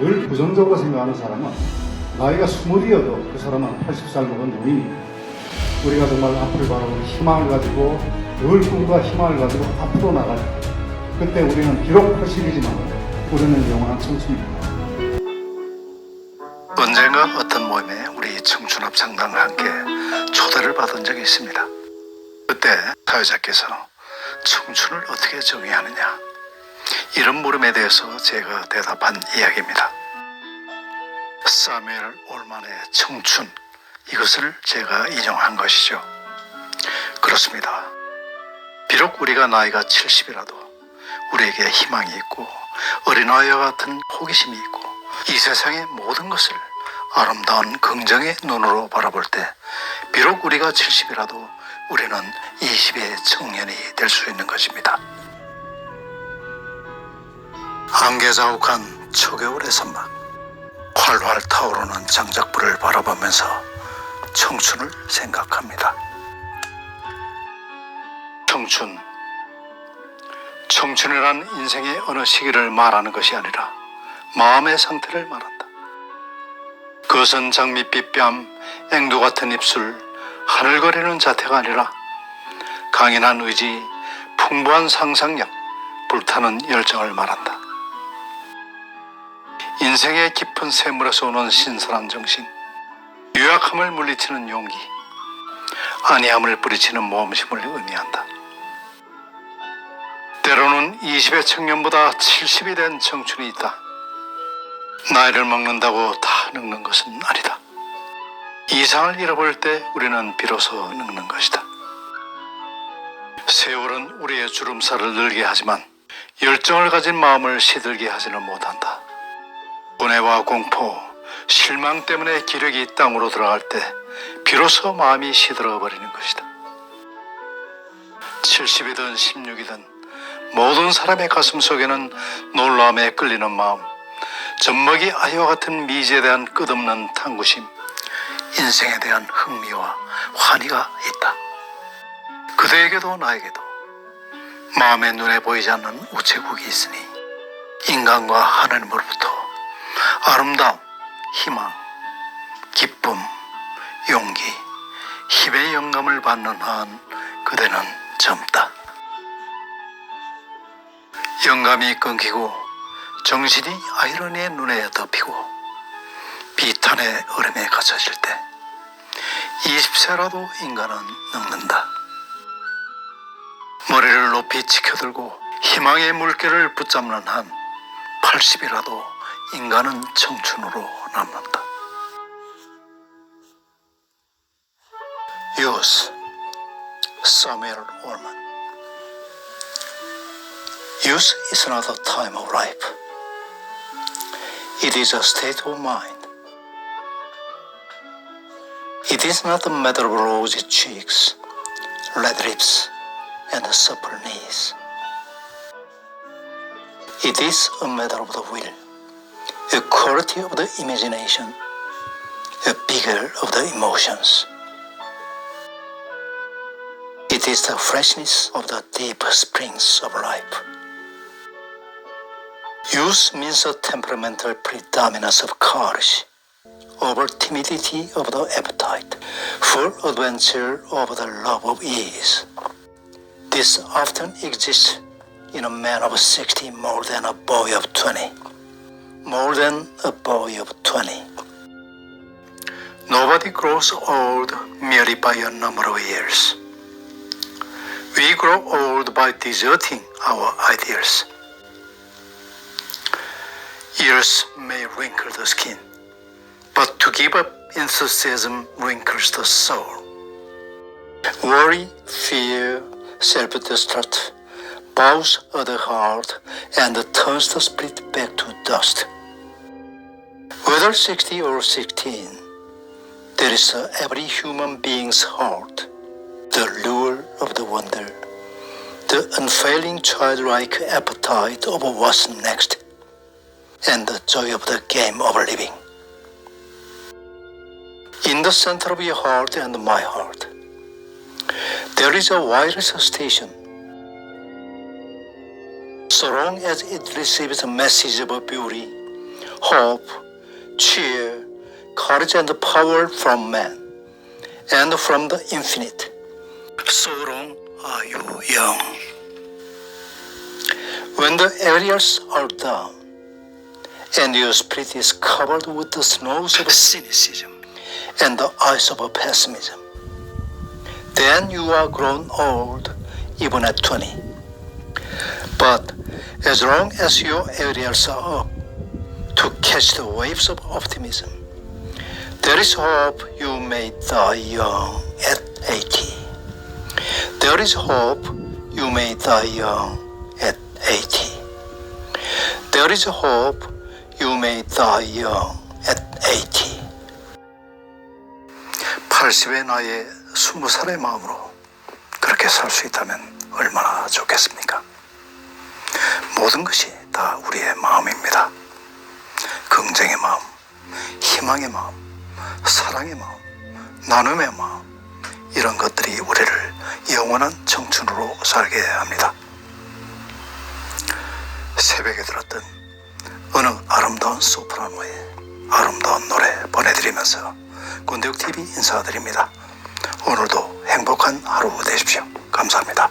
늘 부정적으로 생각하는 사람은 나이가 스물이어도 그 사람은 80살 먹은 노인입니다. 우리가 정말 앞을 바라보고 희망을 가지고 늘 꿈과 희망을 가지고 앞으로 나갈 때 그때 우리는 비록 허실이지만 우리는 영원한 청춘입니다. 언젠가 어떤 모임에 우리 청춘 합창단과 함께 초대를 받은 적이 있습니다. 그때 사회자께서 청춘을 어떻게 정의하느냐 이런 물음에 대해서 제가 대답한 이야기입니다. 사무엘 올만의 청춘 이것을 제가 인용한 것이죠. 그렇습니다. 비록 우리가 나이가 70이라도 우리에게 희망이 있고 어린아이와 같은 호기심이 있고 이 세상의 모든 것을 아름다운 긍정의 눈으로 바라볼 때 비록 우리가 70이라도 우리는 20의 청년이 될 수 있는 것입니다. 안개자욱한 초겨울의 선막 활활 타오르는 장작불을 바라보면서 청춘을 생각합니다. 청춘 청춘이란 인생의 어느 시기를 말하는 것이 아니라 마음의 상태를 말한다. 그것은 장밋빛 뺨, 앵두 같은 입술, 하늘거리는 자태가 아니라 강인한 의지, 풍부한 상상력, 불타는 열정을 말한다. 인생의 깊은 샘물에서 오는 신선한 정신, 유약함을 물리치는 용기, 안이함을 뿌리치는 모험심을 의미한다. 때로는 20의 청년보다 70이 된 청춘이 있다. 나이를 먹는다고 다 늙는 것은 아니다. 이상을 잃어볼 때 우리는 비로소 늙는 것이다. 세월은 우리의 주름살을 늘게 하지만 열정을 가진 마음을 시들게 하지는 못한다. 분해와 공포, 실망 때문에 기력이 땅으로 들어갈 때 비로소 마음이 시들어 버리는 것이다. 70이든 16이든 모든 사람의 가슴 속에는 놀라움에 끌리는 마음, 젖먹이 아이와 같은 미지에 대한 끝없는 탐구심, 인생에 대한 흥미와 환희가 있다. 그대에게도 나에게도 마음의 눈에 보이지 않는 우체국이 있으니 인간과 하나님으로부터 아름다움, 희망, 기쁨, 용기, 힘의 영감을 받는 한 그대는 젊다. 영감이 끊기고 정신이 아이러니의 눈에 덮이고 비탄의 얼음에 갇혀질 때 20세라도 인간은 늙는다. 머리를 높이 치켜들고 희망의 물결을 붙잡는 한 80이라도 인간은 청춘으로 남는다. 유스 사무엘 올만 Youth is not a time of life. It is a state of mind. It is not a matter of rosy cheeks, red lips, and supple knees. It is a matter of the will, a quality of the imagination, a vigor of the emotions. It is the freshness of the deep springs of life. Youth means a temperamental predominance of courage over timidity of the appetite, for adventure over the love of ease. This often exists in a man of 60 more than a boy of 20. More than a boy of 20. Nobody grows old merely by a number of years. We grow old by deserting our ideals. Years may wrinkle the skin, but to give up enthusiasm wrinkles the soul. Worry, fear, self-destruct bows at the heart and turns the spirit back to dust. Whether 60 or 16, there is every human being's heart, the lure of the wonder, the unfailing childlike appetite of what's next and the joy of the game of living. In the center of your heart and my heart, there is a wireless station. So long as it receives a message of beauty, hope, cheer, courage, and power from man and from the infinite. So long are you young. When the areas are down and your spirit is covered with the snows of cynicism and the ice of pessimism, then you are grown old even at 20. But as long as your areas are up to catch the waves of optimism, there is hope you may die young at 80. There is hope you may die young at 80. There is hope you may die young at 80. 80의 나이에 20살의 마음으로 그렇게 살 수 있다면 얼마나 좋겠습니까? 모든 것이 다 우리의 마음입니다. 긍정의 마음, 희망의 마음, 사랑의 마음, 나눔의 마음, 이런 것들이 우리를 영원한 청춘으로 살게 합니다. 새벽에 들었던 어느 아름다운 소프라노의 아름다운 노래 보내드리면서 군대육TV 인사드립니다. 오늘도 행복한 하루 되십시오. 감사합니다.